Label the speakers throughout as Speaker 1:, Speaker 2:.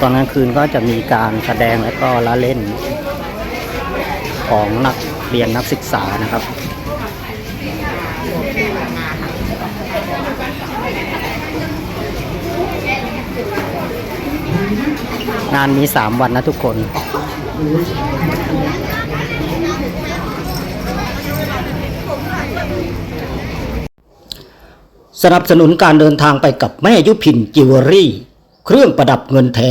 Speaker 1: ตอนกลางคืนก็จะมีการแสดงและก็ละเล่นของนักเรียนนักศึกษานะครับงานมี 3 วันนะทุกคน สนับสนุนการเดินทางไปกับแม่ยุพินจิวเวลรี่ เครื่องประดับเงินแท้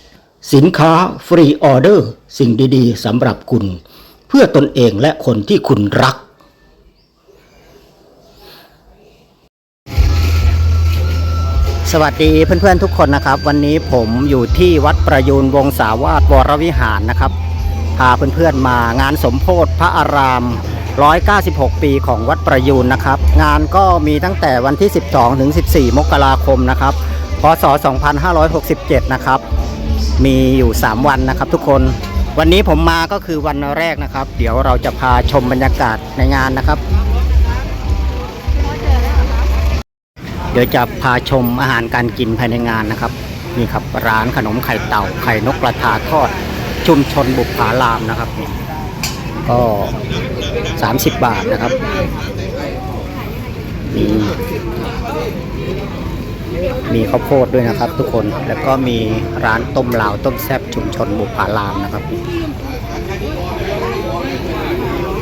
Speaker 1: สินค้าฟรีออเดอร์ สิ่งดีๆสำหรับคุณ เพื่อตนเองและคนที่คุณรัก สวัสดีเพื่อนๆทุกคนนะครับ วันนี้ผมอยู่ที่วัดประยูนวงศาวาสวรวิหารนะครับ พาเพื่อนๆมางานสมโพธิพระอาราม 196 ปีของวัดประยูนนะครับ งานก็มีตั้งแต่วันที่ 12 ถึง 14 มกราคมนะครับ พศ 2567 นะครับ มีอยู่ 3 วันนะครับทุกคนวันนี้ผมมาก็คือวันแรกนะครับ เดี๋ยวเราจะพาชมบรรยากาศในงานนะครับ เดี๋ยวจะพาชมอาหารการกินภายในงานนะครับนี่ครับร้านขนมไข่เต่าไข่นกกระทาทอด ชุมชนบุพารามนะครับนี่ก็ 30 บาทนะครับมี มีข้าวโพดด้วยนะครับ ทุกคนแล้วก็มีร้านต้มลาวต้มแซ่บชุมชนบุพารามนะครับ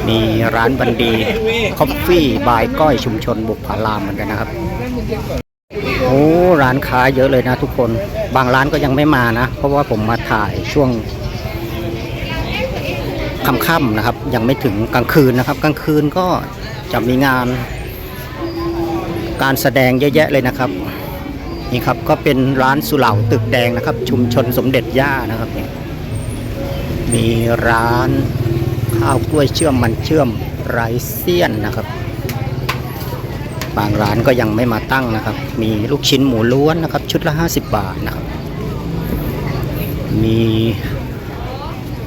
Speaker 1: มีร้านบันดีคอฟฟี่บายก้อยชุมชนบุพารามเหมือนกันนะครับโอ้ร้านค้าเยอะเลยนะทุกคนบางร้านก็ยังไม่มานะ เพราะว่าผมมาถ่ายช่วงค่ำๆนะครับ ยังไม่ถึงกลางคืนนะครับ กลางคืนก็จะมีงานการแสดงเยอะแยะเลยนะครับ นี่ครับก็เป็นร้านสุเหร่าตึกแดงนะครับ ชุมชนสมเด็จย่านะครับเนี่ยมีร้านข้าวกล้วยเชื่อมมันเชื่อมไรเซียนนะครับ บางร้านก็ยังไม่มาตั้งนะครับ มีลูกชิ้นหมูล้วนนะครับ ชุดละ 50 บาทนะครับ มี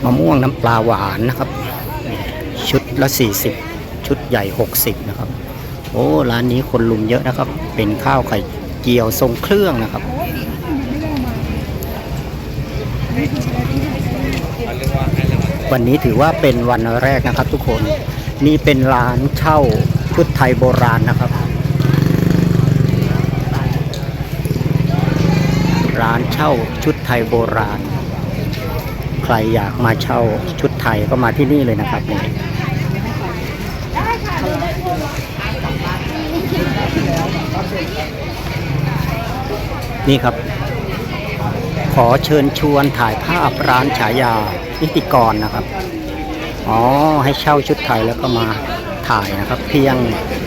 Speaker 1: มะม่วงน้ำปลาหวานนะครับ ชุดละ 40 ชุดใหญ่ 60 นะครับ โอ้ร้านนี้คนลุมเยอะนะครับ เป็นข้าวไข่ เจียวทรงเครื่องนะครับวันนี้ถือว่าเป็นวันแรกนะครับทุกคน นี่เป็นร้านเช่าชุดไทยโบราณนะครับ ร้านเช่าชุดไทยโบราณ ใครอยากมาเช่าชุดไทยก็มาที่นี่เลยนะครับนี่ นี่ครับ ขอเชิญชวนถ่ายภาพร้านฉายานิติกรนะครับ อ๋อ ให้เช่าชุดไทยแล้วก็มาถ่ายนะครับ เพียง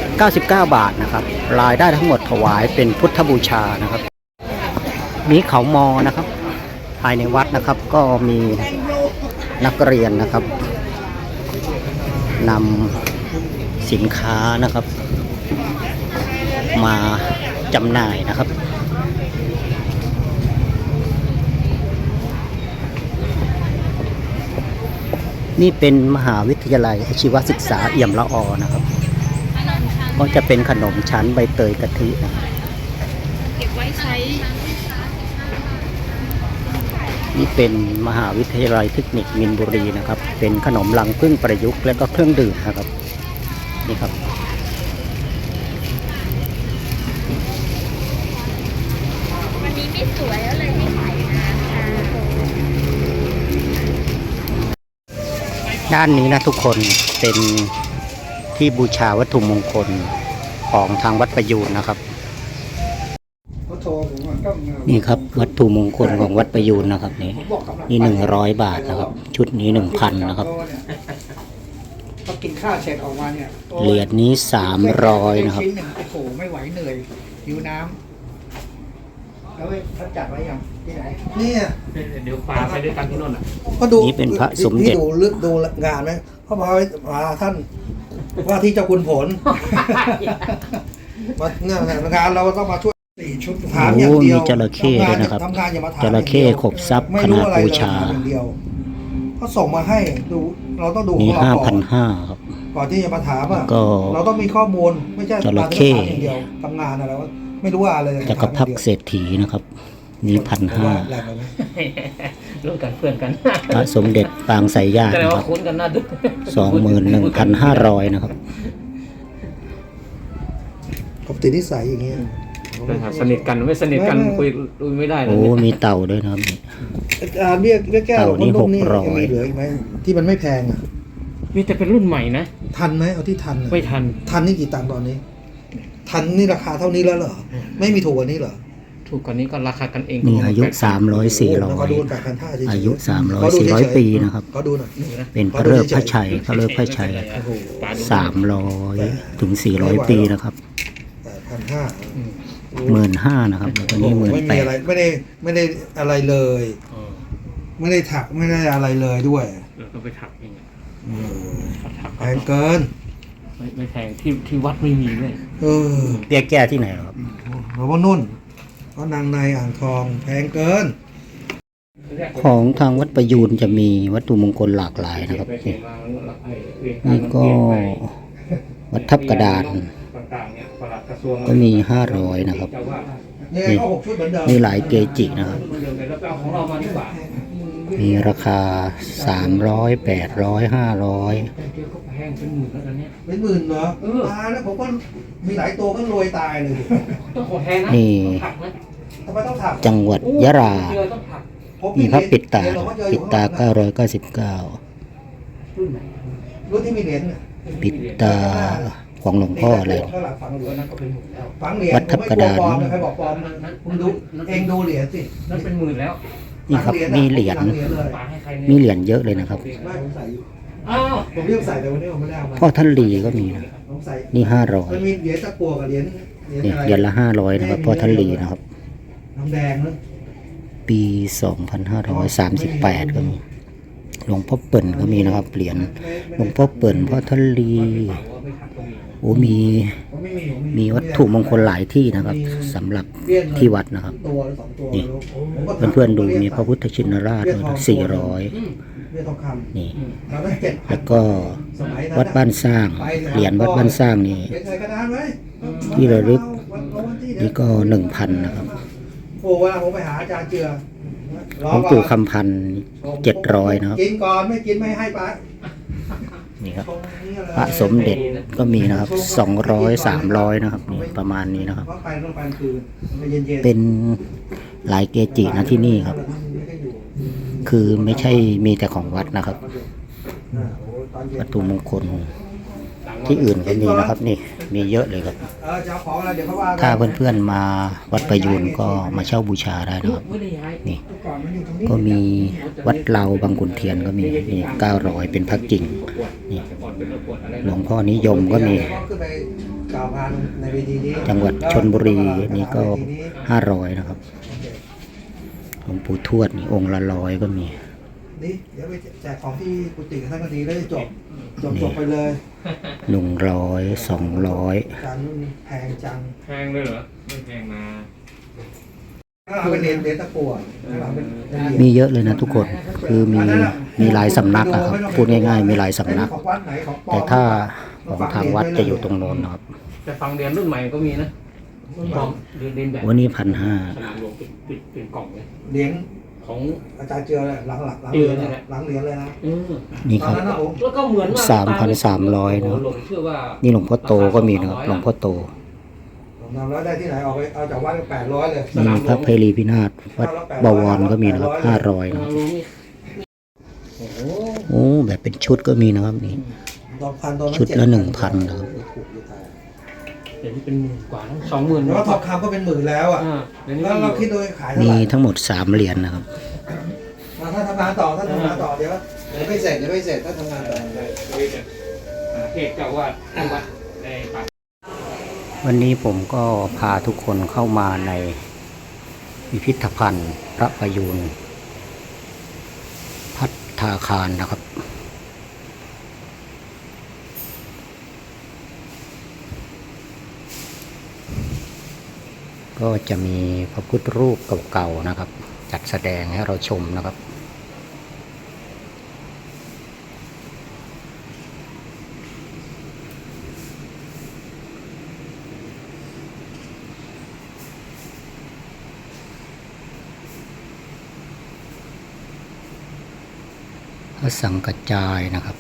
Speaker 1: 99 บาทนะครับ รายได้ทั้งหมดถวายเป็นพุทธบูชานะครับ มีเขามอนะครับ ภายในวัดนะครับก็มีนักเรียนนะครับนำสินค้านะครับ มาจำหน่ายนะครับ นี่เป็นมหาวิทยาลัยอาชีวศึกษาเอี่ยมละออนะครับ ก็จะเป็นขนมชั้นใบเตยกะทินะครับ
Speaker 2: เก็บไว้ใช้
Speaker 1: นี่เป็นมหาวิทยาลัยเทคนิคมินบุรีนะครับ เป็นขนมลังพึ่งประยุกต์และก็เครื่องดื่มนะครับ นี่ครับ
Speaker 2: วันนี้ไม่สวยแล้วเลยให้ขายนานค่ะ
Speaker 1: ด้านนี้นะทุกคนเป็นที่บูชาวัตถุมงคลของทางวัดประยูนนะครับ นี่ครับวัตถุมงคลของวัดประยูนนะครับนี่นี่หนึ่งร้อยบาทนะครับ ชุดนี้หนึ่งพันนะครับ
Speaker 3: พอกินข้าวเสร็จออกมาเนี่ยโอ้
Speaker 1: เหรียญนี้สามร้อยนะครับ
Speaker 3: ชิ้นหนึ่งโอ้โหไม่ไหวเหนื่อยหิวน้ แล้วไม่เขาจัดไว้ยังที่ไหน
Speaker 4: เนี่ย
Speaker 5: เดี๋ยวปลาไปด้วยกันที่โน่นอะ
Speaker 4: ก็ดู
Speaker 1: นี่เป็นพระสมเด็จ
Speaker 4: พี่ดูลึกดูงานไหมเขาพาไปพาท่านว่าที่เจ้าคุณผลมาเนี่ยงานเราต้องมาช่วยสี่ชุดถามอย่างเดียว
Speaker 1: โอ้มีจระเข้ด้วยนะครับ
Speaker 4: ทำงานอย่ามาถาม
Speaker 1: จระเข้ขบทรัพย์
Speaker 4: ไม่รู้อะไร
Speaker 1: ขนาดบู
Speaker 4: เลย
Speaker 1: ชา
Speaker 4: ถามอย่างเดียวเขาส่งมาให้ดูเราต้องดูข
Speaker 1: มี
Speaker 4: องเรา
Speaker 1: ห้า
Speaker 4: ก่อ
Speaker 1: พัน
Speaker 4: น
Speaker 1: ห้าครับ
Speaker 4: ก่อนที่จะมาถามอะ
Speaker 1: ก็
Speaker 4: เราต้องมีข้อมูลไม่ใช่
Speaker 1: จระเข้
Speaker 4: มาถามอย่างเดียวทำงานอะไรวะ ไม่รู้ว่าอะไรเลย
Speaker 1: จักรพรรดิเศรษฐีนะครับ นี่พันห้า
Speaker 4: แรงเลยไหม
Speaker 5: รู้กันเพื่อนกัน
Speaker 1: พระสมเด็จปางสายญาติ
Speaker 5: แสดง
Speaker 1: นะค
Speaker 5: ว่า
Speaker 1: รับ
Speaker 5: คุ้นกันน่าดู
Speaker 1: สองหมื่นหนึ่งพันห้าร้อยนะครับ
Speaker 4: ปกตินิสัยอย่างเงี้ย
Speaker 5: นะครับสนิทกันไม่สนิทกันคุยคุยไม่ได้เล
Speaker 1: โอ้
Speaker 5: ยเนี่ย
Speaker 1: มีเต่าด้วยนะครับ
Speaker 4: อ่าเบี้ยเบี้ยแก้ว
Speaker 1: เต่านี่
Speaker 4: คนนุ่ม
Speaker 1: หกร้อย
Speaker 4: งมีเหลืออีกไหมที่มันไม่แพงอะ
Speaker 5: มีแต่เป็นรุ่นใหม่นะ
Speaker 4: ทันไหมเอาที่ทันอะ
Speaker 5: ไม่ทัน
Speaker 4: ทันนี่กี่ตังค์ตอนนี้ ทันนี่ราคาเท่านี้แล้วเหรอ ไม่มีถูกกว่านี้เหรอ
Speaker 5: ถูกกว่านี้ก็ราคากันเอง
Speaker 1: นี่อายุสามร้อยสี่ร้อ
Speaker 4: ข
Speaker 1: ย
Speaker 4: ดูแปดพันห้าเฉยๆ
Speaker 1: อายุ300
Speaker 4: ขดูเฉยๆ
Speaker 1: 400ปีนะครับ
Speaker 4: ขอดูหน่อย
Speaker 1: เป็นพระเลิกพระชัยพระเลิกพระชัย
Speaker 5: โอ้โหปลาดู
Speaker 1: สามร้อยถึงสี่ร้อยปีนะครับ
Speaker 4: แปดพันห้า
Speaker 1: หมื่นห้านะครับแล้วตัวนี้หมื่น
Speaker 4: ไม่
Speaker 1: แป
Speaker 4: มี
Speaker 1: ด
Speaker 4: อะไรไม่ได้ไม่ได้อะไรเลย
Speaker 5: อ๋อ
Speaker 4: ไม่ได้ถักไม่ได้อะไรเลยด้วย
Speaker 5: เราก็ไปถักเองอะเขาถัก
Speaker 4: แพงเกิน
Speaker 5: ไม่ไม่แพงที่ที่วัดไม่มีเลย
Speaker 4: เออ
Speaker 1: เรียกแก้ที่ไหนครับ
Speaker 4: หลวงพ่อนุ่นเพราะนางในอ่างทองแพงเกิน
Speaker 1: ของทางวัดประยูนจะมีวัตถุมงคลหลากหลายนะครับนี่นี่ก็วัดทับกระดาน
Speaker 5: ต่างๆเนี่ยปลัดกระทรวง
Speaker 1: ก็มีห้าร้อยนะครับ
Speaker 5: เจ้าว่า
Speaker 4: เนี่ยก็หกชุดเหมือนเดิม
Speaker 1: มีหลายเกจินะครับ
Speaker 5: เหมือนเดิมเลยแล้วไปเอาของเรามาดีกว่า
Speaker 1: มีราคาสามร้อยแปดร้อยห้าร้อย
Speaker 5: แต่เดียวก็แพงเป็นหมื่นแล้วตอนเนี้ย
Speaker 4: เป็นหมื่นเหรอ
Speaker 5: เออ
Speaker 4: ตายแล้วผมก็มีหลายตัวก็รวยตายเลยดิ
Speaker 5: ต้องขอแพงนะ
Speaker 1: นี่
Speaker 5: ถักนะ
Speaker 4: ทำไมต้องถัก
Speaker 1: จังหวัดยะลา
Speaker 5: เจอต้องถัก
Speaker 4: ผม
Speaker 1: มีพระปิดตา
Speaker 4: เหรียญหลวงพ่อเจออ
Speaker 1: ปิ
Speaker 4: ยู่
Speaker 1: ด
Speaker 4: ข้าง
Speaker 1: ตา
Speaker 4: หลังนะ
Speaker 1: 999
Speaker 5: รุ่นไหน
Speaker 4: รุ่นที่มีเหรียญน่ะ
Speaker 1: ปิดตาของหลวงพ่ออะไร
Speaker 4: ข้างหลังฝังเหรียญ
Speaker 5: นั่นก็เป็นหมื่นแล้ว
Speaker 4: ฝังเหรียญ
Speaker 1: วัดทับกระดาน
Speaker 4: ผมไม่กลัวปลอมนะใครบอกปลอมนะคุณดูเองดูเหรียญสิ
Speaker 5: นั่นเป็นหมื่นแล้ว
Speaker 1: นี่ครับมีเหรียญ
Speaker 4: ฝังเลย
Speaker 5: ปาให้ใคร
Speaker 1: มีเหรียญเยอะเลยนะครับ
Speaker 4: ไม่ผมใส่อยู่
Speaker 5: อ้าว
Speaker 4: ผมยังใส่แต่วันนี้ผมไม่ได้เอามา
Speaker 1: พ่อท่านลีก็มีนะ
Speaker 4: ผมใส่
Speaker 1: นี่ห้าร้อย
Speaker 4: มันมีเหรียญตะกัวกับเหรียญเหรียญ
Speaker 1: นี่
Speaker 4: อะไร
Speaker 1: เหรียญละห้าร้อยนะครับพ่อท่านลีนะครับ
Speaker 4: น้ำแดงนะ
Speaker 1: ปีสองพันห้าร้อยสามสิบแปดก็มีหลวงพ่อเปิ่นก็มีนะครับเหรียญหลวงพ่อเปิ่นพ่อท่านลีโอ้มี
Speaker 4: ผ มไม่มีผม
Speaker 1: มีวัตถุมงคลหลายที่นะครับสำหรับที่วัดนะครับ
Speaker 4: ตัวหรือสองตัว
Speaker 1: นี่
Speaker 4: ไม่รู้ผมก็
Speaker 1: เพื่อนๆดูมีพระพุทธชินราชด้วยนะสี่ร้อย
Speaker 4: เรียญทองคำ
Speaker 1: นี่
Speaker 4: ตอนนั้นเจ็ดพัน
Speaker 1: แล้วก็
Speaker 4: สมัยนั้น
Speaker 1: วัดบ้านสร้างเหรียญวัดบ้านสร้างนี่
Speaker 4: เขียนใส่กระดานไว้
Speaker 1: ที่ระลึก
Speaker 4: วันวันที่เดี๋ยว
Speaker 1: นี่ก็หนึ่งพันนะครับ
Speaker 4: โอ้เวลาผมไปหาอาจารย์เจือ
Speaker 1: หลวงปู่คำพันเจ็ดร้อยนะครับ
Speaker 4: กินก่อนไม่กินไม่ให้ไป
Speaker 1: นี่ครับพระสมเด็จก็มีนะครับสองร้อยสามร้อยนะครับนี่ประมาณนี้นะครับ
Speaker 4: เป็น
Speaker 1: หลายเกจินะที่นี่ครับ คือไม่ใช่มีแต่ของวัดนะครับ
Speaker 4: ประตู
Speaker 1: มงคล ที่อื่นก็มีนะครับ นี่มีเยอะเลยครับ
Speaker 4: เออจะเอาของอะไรเดี๋ยวเขาว่ากัน
Speaker 1: ถ้าเพื่อนๆมาวัดประยูนก็มาเช่าบูชาได้นะครับ
Speaker 5: ไม่ได้ย้าย
Speaker 1: นี่
Speaker 4: ก่อนมันอยู่ตรงนี้
Speaker 1: ก็มีวัดเราบางขุนเทียนก็มีนี่เก้าร้อยเป็นพระกิ่งนี่
Speaker 5: ก่อนเป็นประกวดอะไร
Speaker 1: หลวงพ่อนิยมก็มี
Speaker 4: ขึ้นไปกล่าวงานในเวทีนี้
Speaker 1: จังหวัดชนบุรีนี่ก็ห้าร้อยนะครับหลวงปู่ทวดนี่องค์ละร้อยก็มี
Speaker 4: นี่เดี๋ยวไปแจกของที่กุฏิกับท่านก็ดีแล้วจะจบจบจบไปเลย
Speaker 1: หนึ่งร้อยสองร้อย
Speaker 4: จานนู้นแพงจัง
Speaker 5: แพงเลยเหรอไม่แพงนะ
Speaker 4: ข้างหลังเป็นเหรียญเหรียญตะกั่วข้างหลังเป็นเป็นเหรียญ
Speaker 1: มีเยอะเลยนะทุกคนคือมีมีหลายสำนักอะครับพูดง่ายๆ มีหลายสำนัก
Speaker 4: ของวัดไหนของปลอม
Speaker 1: แต่ถ้าของทางวัดจะอยู่ตรงโน้นนะครับ
Speaker 5: แต่ฟังเรียนรุ่นใหม่ก็มีนะกล่องเรียนเรียนแบบ
Speaker 1: วันนี้พันห้า
Speaker 5: สนามหลวงปิดปิดเป็นกล่องเลย
Speaker 4: เหรียญ
Speaker 5: ของ
Speaker 4: อาจารย์เจือเลยหลังหลังหลัง
Speaker 5: เจื
Speaker 4: เหรี
Speaker 5: อย
Speaker 4: ญ
Speaker 5: นั่นแหละ
Speaker 4: หลังเหรียญเลยนะ
Speaker 5: เออ
Speaker 1: นี่
Speaker 4: ต
Speaker 1: ค
Speaker 4: อน
Speaker 1: รับ
Speaker 4: นั้นนะผม
Speaker 5: แล้วก็เหมือนว่า
Speaker 1: สามพันสามร้อยนะครับ
Speaker 5: หลวงเชื่อว่า
Speaker 1: นี่หลวงพ่อโตก็มีนะครับ หลวงพ่อโต
Speaker 4: ผมทำแล้วได้ที่ไหนเอาไปเอาจากวัดแปดร้อยเลย
Speaker 1: นี่พระเพรีพินาศวัดบวรก็มีนะครับห้าร้อยนะครับ
Speaker 5: หลวงนี่โอ้โห
Speaker 1: โอ้แบบเป็นชุดก็มีนะครับนี่
Speaker 4: ตอนพันตอนนั้น
Speaker 1: ชุดละ
Speaker 4: 7,000
Speaker 1: 1,000นะครับ
Speaker 4: ถูกอยู่ตาย
Speaker 5: เดี๋ยวนี้เป็นหมื่นกว่าแล้วสองหมื่น
Speaker 4: แล้วทองคำก็เป็นหมื่นแล้วอะ
Speaker 5: อ่าเดี๋ยวนี้
Speaker 4: แล้วเราคิดดูขายเท่า
Speaker 1: มี
Speaker 4: ไหร่
Speaker 1: ทั้งหมดสามเหรียญนะครับ
Speaker 4: อะถ้าทำงานต่อถ้าทำงานต่อเดี๋ยวเดี๋ยวไม่เสร็จเดี๋ยวไม่เสร็จถ้าทำงานต่อ
Speaker 5: เหตุเจ้าว่าที่วัดในป่า
Speaker 1: วันนี้ผมก็พาทุกคนเข้ามาในพิพิธภัณฑ์พระประยูนพัฒนาคารนะครับ ก็จะมีพระพุทธรูปเก่าๆนะครับ จัดแสดงให้เราชมนะครับพระสังกัจจายนะครับ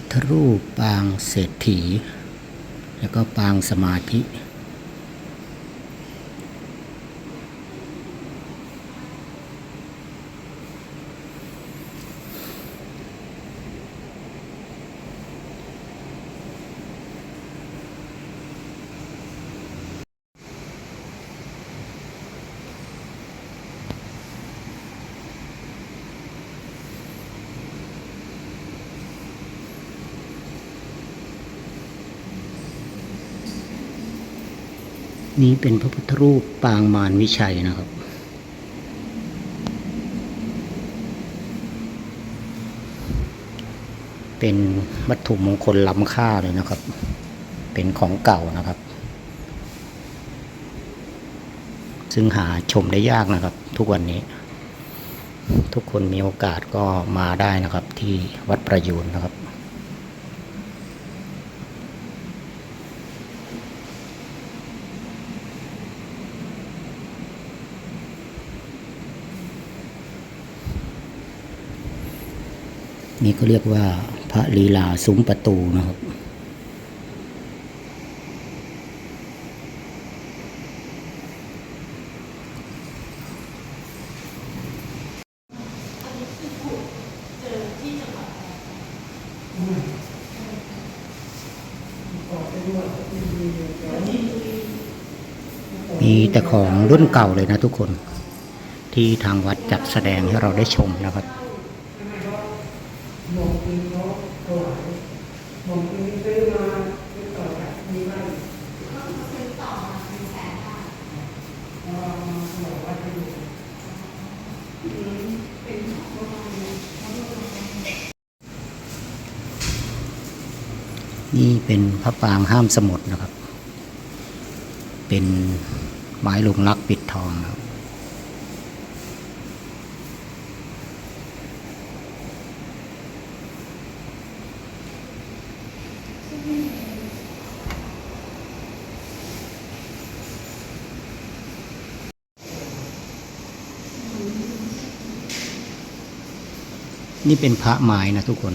Speaker 1: พ ธรูปปางเศรษฐี แล้วก็ปางสมาธิ นี้เป็นพระพุทธรูปปางมารวิชัยนะครับ เป็นวัตถุมงคลล้ำค่าเลยนะครับ เป็นของเก่านะครับ ซึ่งหาชมได้ยากนะครับ ทุกวันนี้ ทุกคนมีโอกาสก็มาได้นะครับที่วัดประยูนนะครับ นี่ก็เรียกว่าพระลีลาซุ้มประตูนะครับ มีแต่ของรุ่นเก่าเลยนะทุกคน ที่ทางวัดจัดแสดงให้เราได้ชมนะครับ มองนี้เขา
Speaker 4: ถวายหมวกนี้ซื้อมาซื้อต่อจากมีไหมก็ซื้อต่อมาเป็
Speaker 1: นแส
Speaker 4: นค่ะก็ลอกว่าจะอยู่นป
Speaker 1: ระมาณนี้นี่เป็นพระปางห้ามสมุดนะครับ เป็นไม้ลุงลักปิดทองครับ นี่เป็นพระไม้นะทุกคน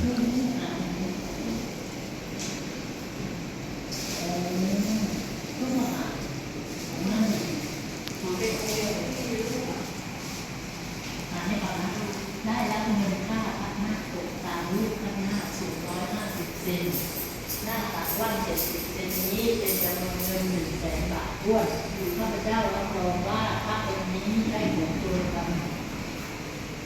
Speaker 6: ได้รับเงินค่าพัดหน้าปกตามรูปพัดหน้าสูงร้อยห้าสิบเซนหน้าตักว่างเจ็ดสิบเซนนี้เป็นจำนวนเงินหนึ่งแสนบาทด้วยอยู่ข้าพเจ้ารับรองว่าพระองค์นี้ได้ผลตัวกันเพราะคุณได้ที่ได้ผล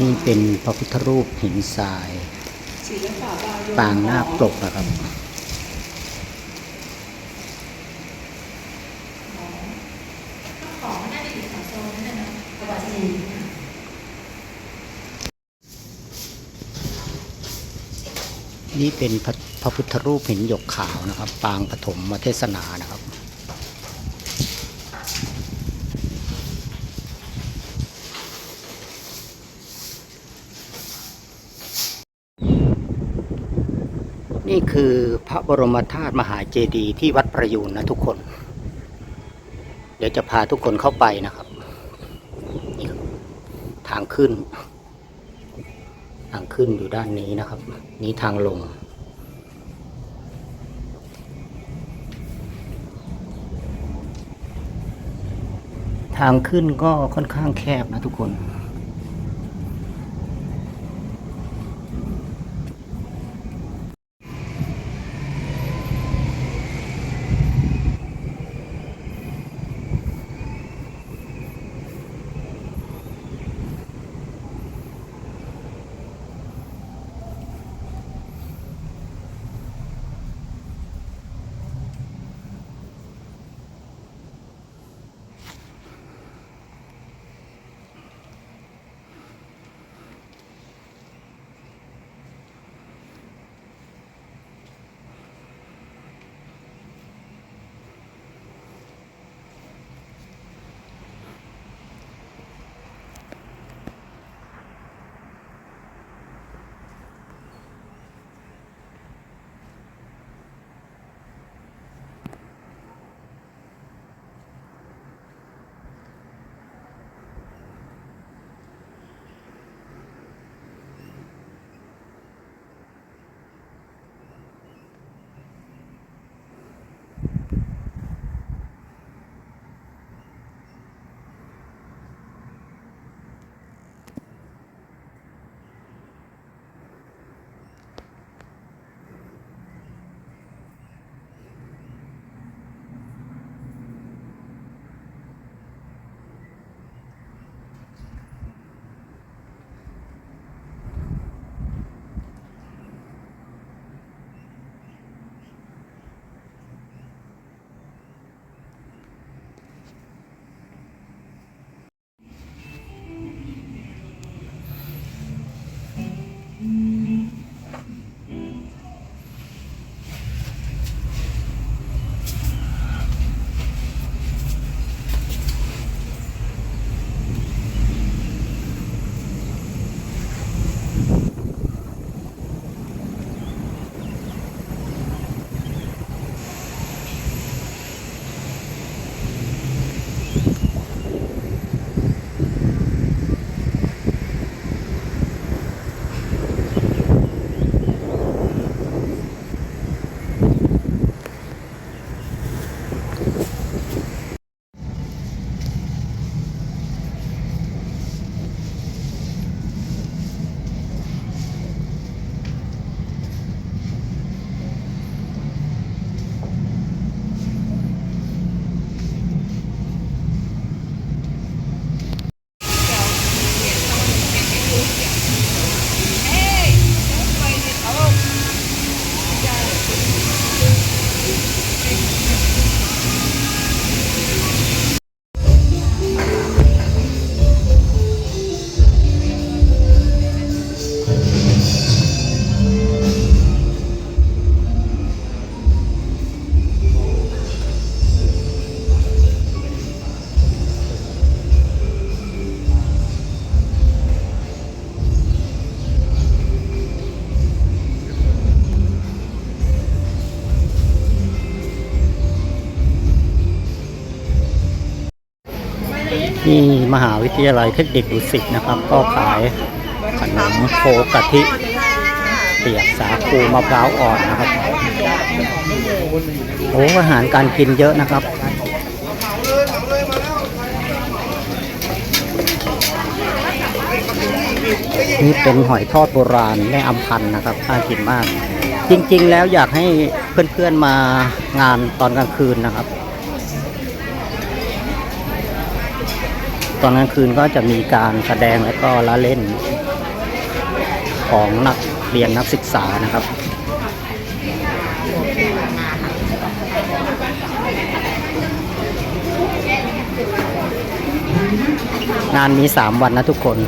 Speaker 1: นี่เป็นพระพุทธรูปหินทรายปางหน้าปกนะครับนี่เป็นพระพุทธรูปหินหยกขาวนะครับ ปางปฐมเทศนานะครับ นี่คือพ ระบรมธาตุมหาเจดีย์ที่วัดประยูนนะทุกคน เดี๋ยวจะพาทุกคนเข้าไปนะครับนี่ครับทางขึ้น ทางขึ้นอยู่ด้านนี้นะครับ นี้ทางลง ทางขึ้นก็ค่อนข้างแคบนะทุกคน ทยาลัยเทคนิคดุสิตนะครับ ก็ขายขนมโคกะทิเปียกสาคูมะพร้าวอ่อนนะครับโอ้อาหารการกินเยอะนะครับนี่เป็นหอยทอดโบราณแม่อำพันธ์นะครับน่ากินมาก จริงๆ แล้วอยากให้เพื่อนๆมางานตอนกลางคืนนะครับ ตอนกลางคืนก็จะมีการแสดงและก็ละเล่นของนักเรียนนักศึกษานะครับงานมี 3 วันนะทุกคน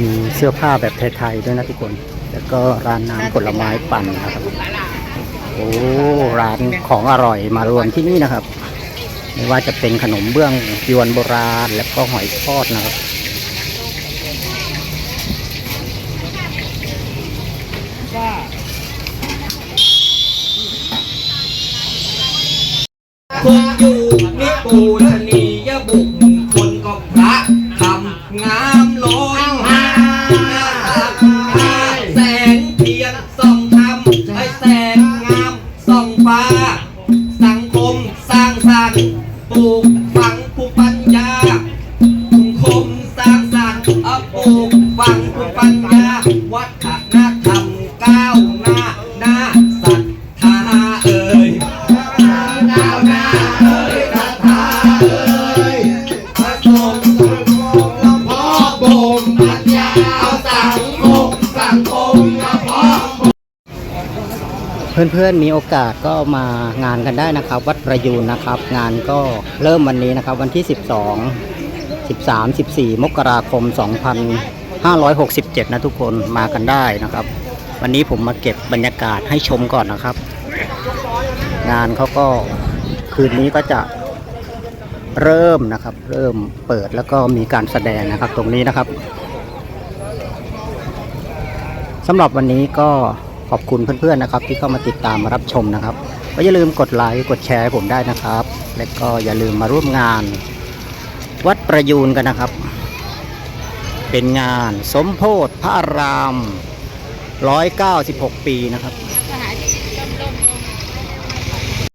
Speaker 1: มีเสื้อผ้าแบบไทยๆด้วยนะทุกคน แล้วก็ร้านน้ำผลไม้ปั่นนะครับ โอ้ร้านของอร่อยมารวมที่นี่นะครับ ไม่ว่าจะเป็นขนมเบื้องยวนโบราณ แล้วก็หอยทอดนะครับ
Speaker 7: คนอยู่นิปู
Speaker 1: อนๆมีโอกาสก็มางานกันได้นะครับ วัดประยูนนะครับ งานก็เริ่มวันนี้นะครับ วันที่ 12 13 14 มกราคม 2567 นะทุกคนมากันได้นะครับ วันนี้ผมมาเก็บบรรยากาศให้ชมก่อนนะครับ งานเขาก็คืนนี้ก็จะเริ่มนะครับ เริ่มเปิดแล้วก็มีการแสดงนะครับตรงนี้นะครับสำหรับวันนี้ก็ ขอบคุณเพื่อนๆนะครับที่เข้ามาติดตามมารับชมนะครับก็อย่าลืมกดไลค์กดแชร์ให้ผมได้นะครับ และก็อย่าลืมมาร่วมงาน วัดประยูนกันนะครับ เป็นงานสมโพธิพระอาราม 196 ปีนะครับ